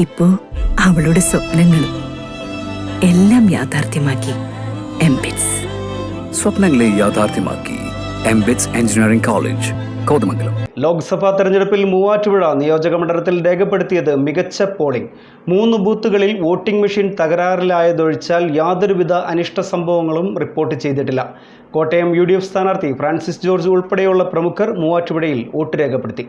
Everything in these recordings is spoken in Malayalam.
ഇപ്പോ അവളുടെ സ്വപ്നങ്ങളും എല്ലാം യാഥാർത്ഥ്യമാക്കി എംബിറ്റ്സ് സ്വപ്നങ്ങളെ യാഥാർത്ഥ്യമാക്കി MBITS engineering college Kothamangalam. Lok Sabha തെരഞ്ഞെടുപ്പിൽ മൂവാറ്റുപുഴ നിയോജക മണ്ഡലത്തിൽ രേഖപ്പെടുത്തിയത് മികച്ച പോളിംഗ്. മൂന്ന് ബൂത്തുകളിൽ വോട്ടിംഗ് മെഷീൻ തകരാറിലായതൊഴിച്ചാൽ യാതൊരുവിധ അനിഷ്ട സംഭവങ്ങളും റിപ്പോർട്ട് ചെയ്തിട്ടില്ല. കോട്ടയം യു ഡി എഫ് സ്ഥാനാർത്ഥി ഫ്രാൻസിസ് ജോർജ് ഉൾപ്പെടെയുള്ള പ്രമുഖർ മൂവാറ്റുപുഴയിൽ വോട്ട് രേഖപ്പെടുത്തി.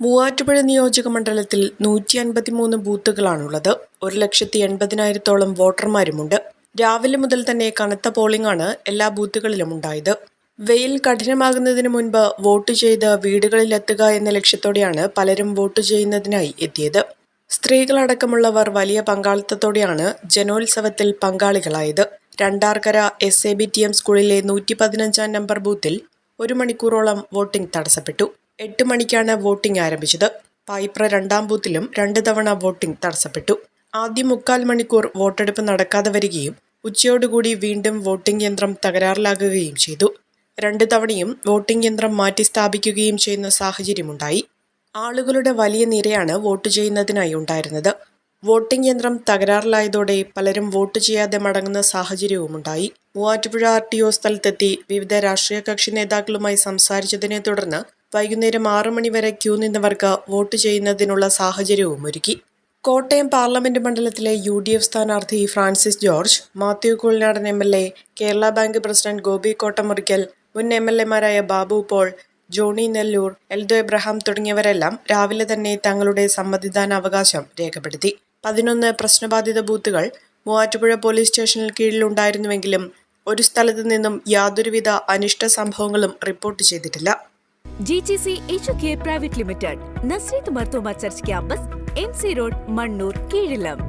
മൂവാറ്റുപുഴ നിയോജക മണ്ഡലത്തിൽ നൂറ്റി അൻപത്തിമൂന്ന് ബൂത്തുകളാണുള്ളത്. ഒരു ലക്ഷത്തി എൺപതിനായിരത്തോളം വോട്ടർമാരുമുണ്ട്. രാവിലെ മുതൽ തന്നെ കനത്ത പോളിംഗ് ആണ് എല്ലാ ബൂത്തുകളിലും ഉണ്ടായത്. വെയിൽ കഠിനമാകുന്നതിന് മുൻപ് വോട്ട് ചെയ്ത് വീടുകളിലെത്തുക എന്ന ലക്ഷ്യത്തോടെയാണ് പലരും വോട്ട് ചെയ്യുന്നതിനായി എത്തിയത്. സ്ത്രീകളടക്കമുള്ളവർ വലിയ പങ്കാളിത്തത്തോടെയാണ് ജനോത്സവത്തിൽ പങ്കാളികളായത്. Randarkara S A B T M സ്കൂളിലെ നൂറ്റി പതിനഞ്ചാം നമ്പർ ബൂത്തിൽ ഒരു മണിക്കൂറോളം വോട്ടിംഗ് തടസ്സപ്പെട്ടു. എട്ട് മണിക്കാണ് വോട്ടിംഗ് ആരംഭിച്ചത്. പായിപ്ര രണ്ടാം ബൂത്തിലും രണ്ട് തവണ വോട്ടിംഗ് തടസ്സപ്പെട്ടു. ആദ്യം മുക്കാൽ മണിക്കൂർ വോട്ടെടുപ്പ് നടക്കാതെ വരികയും ഉച്ചയോടുകൂടി വീണ്ടും വോട്ടിംഗ് യന്ത്രം തകരാറിലാകുകയും ചെയ്തു. രണ്ട് തവണയും വോട്ടിംഗ് യന്ത്രം മാറ്റി സ്ഥാപിക്കുകയും ചെയ്യുന്ന സാഹചര്യമുണ്ടായി. ആളുകളുടെ വലിയ നിരയാണ് വോട്ട് ചെയ്യുന്നതിനായി ഉണ്ടായിരുന്നത്. വോട്ടിംഗ് യന്ത്രം തകരാറിലായതോടെ പലരും വോട്ട് ചെയ്യാതെ മടങ്ങുന്ന സാഹചര്യവുമുണ്ടായി. മൂവാറ്റുപുഴ ആർ ടി ഒ സ്ഥലത്തെത്തി വിവിധ രാഷ്ട്രീയ കക്ഷി നേതാക്കളുമായി സംസാരിച്ചതിനെ തുടർന്ന് വൈകുന്നേരം ആറു മണിവരെ ക്യൂ നിന്നവർക്ക് വോട്ട് ചെയ്യുന്നതിനുള്ള സാഹചര്യവും ഒരുക്കി. കോട്ടയം പാർലമെന്റ് മണ്ഡലത്തിലെ യു ഡി എഫ് സ്ഥാനാർത്ഥി Francis George Mathew Kuzhalnadan M L A Kerala bank president Gopi Kottamurikkal മുൻ എം എൽ എമാരായ Babu Paul Johnny Nellore Eldho Abraham തുടങ്ങിയവരെല്ലാം രാവിലെ തന്നെ തങ്ങളുടെ സമ്മതിദാന അവകാശം രേഖപ്പെടുത്തി. പതിനൊന്ന് പ്രശ്നബാധിത ബൂത്തുകൾ മൂവാറ്റുപുഴ പോലീസ് സ്റ്റേഷനിൽ കീഴിലുണ്ടായിരുന്നുവെങ്കിലും ഒരു സ്ഥലത്തു നിന്നും യാതൊരുവിധ അനിഷ്ട സംഭവങ്ങളും റിപ്പോർട്ട് ചെയ്തിട്ടില്ല. GGC H care private limited Nazareth Marthoma church campus M C road Mannoor കീഴിലം